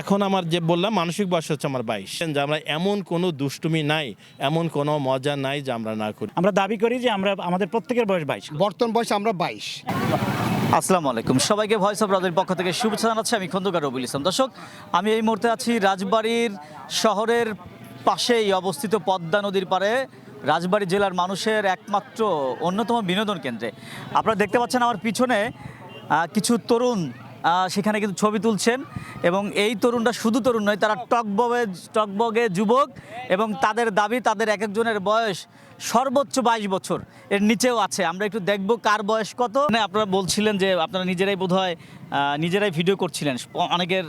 এখন আমার যে বললাম মানসিক বয়স হচ্ছে আমার বাইশ। যে আমরা এমন কোনো দুষ্টুমি নাই এমন কোনো মজা নাই যে আমরা না করি। আমরা দাবি করি যে আমরা আমাদের প্রত্যেকের বয়স বাইশ। বর্তমান বয়স আমরা বাইশ। আসসালামু আলাইকুম। সবাইকে ভয়েস অফ রাজের পক্ষ থেকে শুভেচ্ছা জানাচ্ছি। আমি খন্দকার রবুল ইসলাম। দর্শক আমি এই মুহূর্তে আছি রাজবাড়ির শহরের পাশেই অবস্থিত পদ্মা নদীর পাড়ে রাজবাড়ী জেলার মানুষের একমাত্র অন্যতম বিনোদন কেন্দ্রে। আপনারা দেখতে পাচ্ছেন আমার পিছনে কিছু তরুণ সেখানে কিন্তু ছবি তুলছেন এবং এই তরুণরা শুধু তরুণ নয় তারা টকবগে টকবগে যুবক এবং তাদের দাবি তাদের এক একজনের বয়স সর্বোচ্চ বাইশ বছর। এর নিচেও আছে। আমরা একটু দেখব কার বয়স কত। মানে আপনারা বলছিলেন যে আপনারা নিজেরাই বোধহয় আহ, নিজেরাই ভিডিও করছিলেন। অনেকের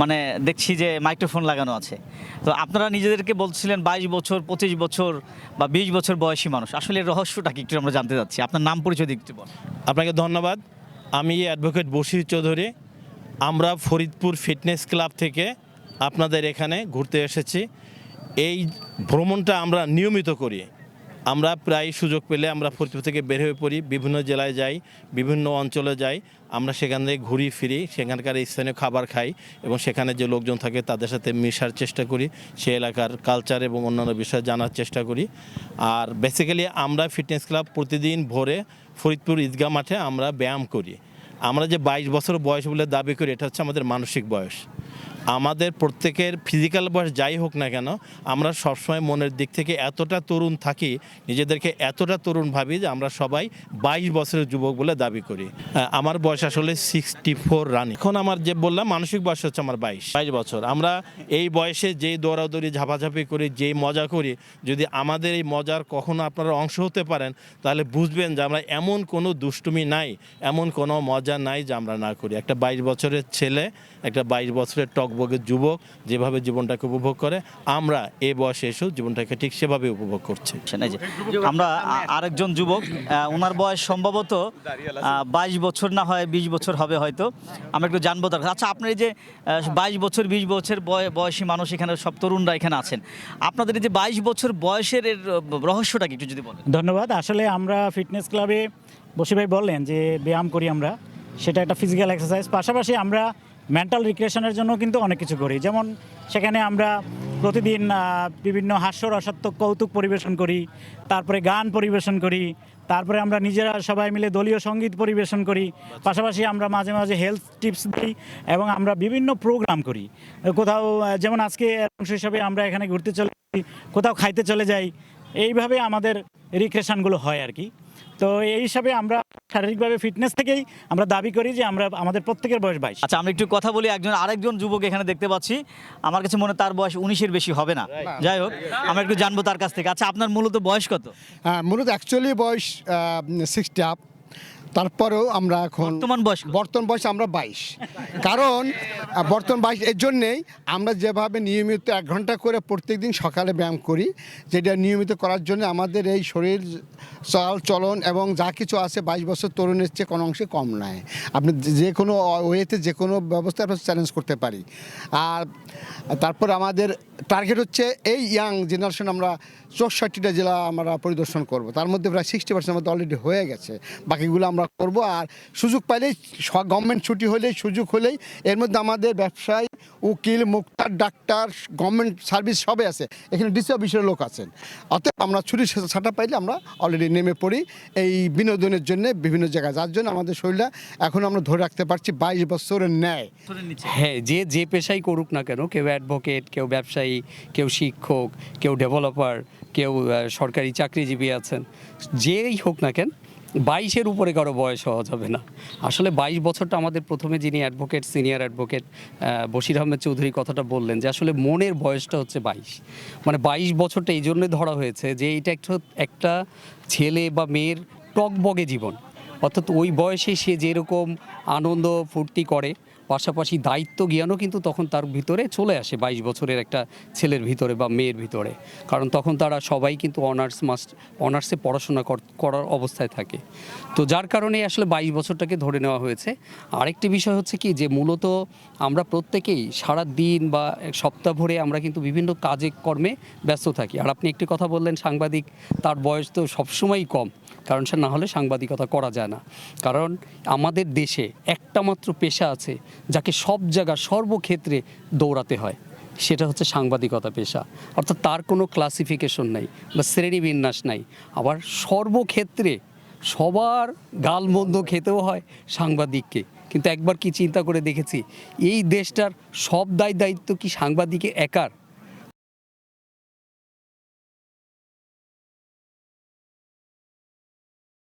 মানে দেখছি যে মাইক্রোফোন লাগানো আছে। তো আপনারা নিজেদেরকে বলছিলেন বাইশ বছর পঁচিশ বছর বা বিশ বছর বয়সী মানুষ। আসলে রহস্যটা কি একটু আমরা জানতে চাচ্ছি। আপনার নাম পরিচয় একটু আপনাকে ধন্যবাদ। আমি অ্যাডভোকেট বশির চৌধুরী। আমরা ফরিদপুর ফিটনেস ক্লাব থেকে আপনাদের এখানে ঘুরতে এসেছি। এই ভ্রমণটা আমরা নিয়মিত করি। আমরা প্রায় সুযোগ পেলে আমরা ফরিদপুর থেকে বের হয়ে পড়ি, বিভিন্ন জেলায় যাই, বিভিন্ন অঞ্চলে যাই। আমরা সেখান থেকে ঘুরি, ফিরি, সেখানকার স্থানীয় খাবার খাই এবং সেখানে যে লোকজন থাকে তাদের সাথে মেশার চেষ্টা করি, সে এলাকার কালচার এবং অন্যান্য বিষয় জানার চেষ্টা করি। আর বেসিক্যালি আমরা ফিটনেস ক্লাব প্রতিদিন ভোরে ফরিদপুর ঈদগাহ মাঠে আমরা ব্যায়াম করি। আমরা যে বাইশ বছর বয়স বলে দাবি করি, এটা হচ্ছে আমাদের মানসিক বয়স। আমাদের প্রত্যেকের ফিজিক্যাল বয়স যাই হোক না কেন, আমরা সবসময় মনের দিক থেকে এতটা তরুণ থাকি, নিজেদেরকে এতটা তরুণ ভাবি যে আমরা সবাই বাইশ বছরের যুবক বলে দাবি করি। আমার বয়স আসলে সিক্সটি ফোর রানি। এখন আমার যে বললাম, মানসিক বয়স হচ্ছে আমার বাইশ। বাইশ বছর। আমরা এই বয়সে যেই দৌড়াদৌড়ি, ঝাপাঝাপি করি যেই মজা করি, যদি আমাদের এই মজার কখনো আপনারা অংশ হতে পারেন, তাহলে বুঝবেন যে আমরা এমন কোনো দুষ্টুমি নাই, এমন কোনো মজা নাই যে আমরা না করি। একটা বাইশ বছরের ছেলে, একটা বাইশ বছরের টকবগের যুবক যেভাবে জীবনটাকে উপভোগ করে আমরা এ বয়সে এসেও জীবনটাকে ঠিক সেভাবে উপভোগ করছি। আমরা আরেকজন যুবক ওনার বয়স সম্ভবত বাইশ বছর না হয় বিশ বছর হবে হয়তো। আমরা একটু জানব তার কাছে। আচ্ছা আপনার এই যে বাইশ বছর বিশ বছর বয়- বয়সী মানুষ এখানে সব তরুণরা এখানে আছেন। আপনাদের এই যে বাইশ বছর বয়সের রহস্যটা কি একটু যদি বলেন? ধন্যবাদ। আসলে আমরা ফিটনেস ক্লাবে বসি ভাই বললেন যে ব্যায়াম করি আমরা সেটা একটা ফিজিক্যাল এক্সারসাইজ। পাশাপাশি আমরা মেন্টাল রিক্রিয়েশনের জন্য কিন্তু অনেক কিছু করি। যেমন সেখানে আমরা প্রতিদিন বিভিন্ন হাস্যরসাত্মক কৌতুক পরিবেশন করি, তারপরে গান পরিবেশন করি, তারপরে আমরা নিজেরা সবাই মিলে দলীয় সংগীত পরিবেশন করি, পাশাপাশি আমরা মাঝে মাঝে হেলথ টিপস দিই এবং আমরা বিভিন্ন প্রোগ্রাম করি। কোথাও যেমন আজকে অংশ হিসাবে আমরা এখানে ঘুরতে চলে কোথাও খাইতে চলে যাই এইভাবে আমাদের রিক্রেশনগুলো হয় আর কি। তো এই হিসাবে আমরা শারীরিকভাবে ফিটনেস থেকেই আমরা দাবি করি যে আমরা আমাদের প্রত্যেকের বয়স বাইশ। আচ্ছা আমরা একটু কথা বলি একজন আরেকজন যুবক এখানে দেখতে পাচ্ছি। আমার কাছে মনে তার বয়স উনিশের বেশি হবে না। যাই হোক আমরা একটু জানব তার কাছ থেকে। আচ্ছা আপনার মূলত বয়স কত? হ্যাঁ মূলত অ্যাকচুয়ালি বয়স সিক্সটি আপ তারপরেও আমরা এখন বর্তমান বয়স বর্তমান বয়স আমরা বাইশ। কারণ বর্তমান বাইশ, এর জন্যেই আমরা যেভাবে নিয়মিত এক ঘণ্টা করে প্রত্যেকদিন সকালে ব্যায়াম করি, যেটা নিয়মিত করার জন্য আমাদের এই শরীর চল, চলন এবং যা কিছু আছে বাইশ বছর তরুণের চেয়ে কোনো অংশে কম নয়। আপনি যে- যে কোনো ওয়েতে যে কোনো ব্যবস্থা আমরা চ্যালেঞ্জ করতে পারি। আর তারপর আমাদের টার্গেট হচ্ছে এই ইয়াং জেনারেশন আমরা চৌষট্টিটা জেলা আমরা পরিদর্শন করব। তার মধ্যে প্রায় সিক্সটি পার্সেন্ট আমাদের অলরেডি হয়ে গেছে। বাকিগুলো আমরা করব আর সুযোগ পাইলেই গভর্নমেন্ট ছুটি হলেই, সুযোগ হলেই এর মধ্যে আমাদের ব্যবসায়ী, উকিল, মুক্তার, ডাক্তার গভর্নমেন্ট সার্ভিস সবে আছে। এখানে ডিসি অফিসের লোক আছেন। অতএব আমরা ছুটি ছাটা পাইলে আমরা অলরেডি নেমে পড়ি। এই বিনোদনের জন্য বিভিন্ন জায়গায়। যার জন্য আমাদের শরীরটা এখন আমরা ধরে রাখতে পারছি বাইশ বছরের ন্যায়। হ্যাঁ যে যে পেশাই করুক না কেন, কেউ অ্যাডভোকেট কেউ ব্যবসায়ী, কেউ শিক্ষক, কেউ ডেভেলপার কেউ সরকারি চাকরিজীবী আছেন, যেই হোক না কেন বাইশের উপরে কারও বয়স হওয়া যাবে না। আসলে বাইশ বছরটা আমাদের প্রথমে যিনি advocate senior advocate Bashir Ahmed Chowdhury কথাটা বললেন যে, আসলে মনের বয়সটা হচ্ছে বাইশ। মানে বাইশ বছরটা এই জন্যই ধরা হয়েছে যে, এটা একটা একটা ছেলে বা মেয়ের টকবগে জীবন। অর্থাৎ ওই বয়সে সে যেরকম আনন্দ ফুর্তি করে পাশাপাশি দায়িত্ব জ্ঞানও কিন্তু তখন তার ভিতরে চলে আসে বাইশ বছরের একটা ছেলের ভিতরে বা মেয়ের ভিতরে। কারণ তখন তারা সবাই কিন্তু অনার্স মাস্ট অনার্সে পড়াশোনা কর- করার অবস্থায় থাকে। তো যার কারণে আসলে বাইশ বছরটাকে ধরে নেওয়া হয়েছে। আরেকটি বিষয় হচ্ছে কি যে মূলত আমরা প্রত্যেকেই সারা দিন বা এক সপ্তাহ ভরে আমরা কিন্তু বিভিন্ন কাজে, কর্মে ব্যস্ত থাকি। আর আপনি একটি কথা বললেন, সাংবাদিক, তার বয়স তো সবসময়ই কম। কারণ সে না হলে সাংবাদিকতা করা যায় না। কারণ আমাদের দেশে একটা মাত্র পেশা আছে যাকে সব জায়গা সর্বক্ষেত্রে দৌড়াতে হয়, সেটা হচ্ছে সাংবাদিকতা পেশা। অর্থাৎ তার কোনো ক্লাসিফিকেশন নাই বা শ্রেণীবিন্যাস নাই। আবার সর্বক্ষেত্রে সবার গালমন্দ খেতেও হয় সাংবাদিককে। কিন্তু একবার কি চিন্তা করে দেখেছি, এই দেশটার সব দায় দায়িত্ব কি সাংবাদিকে একার?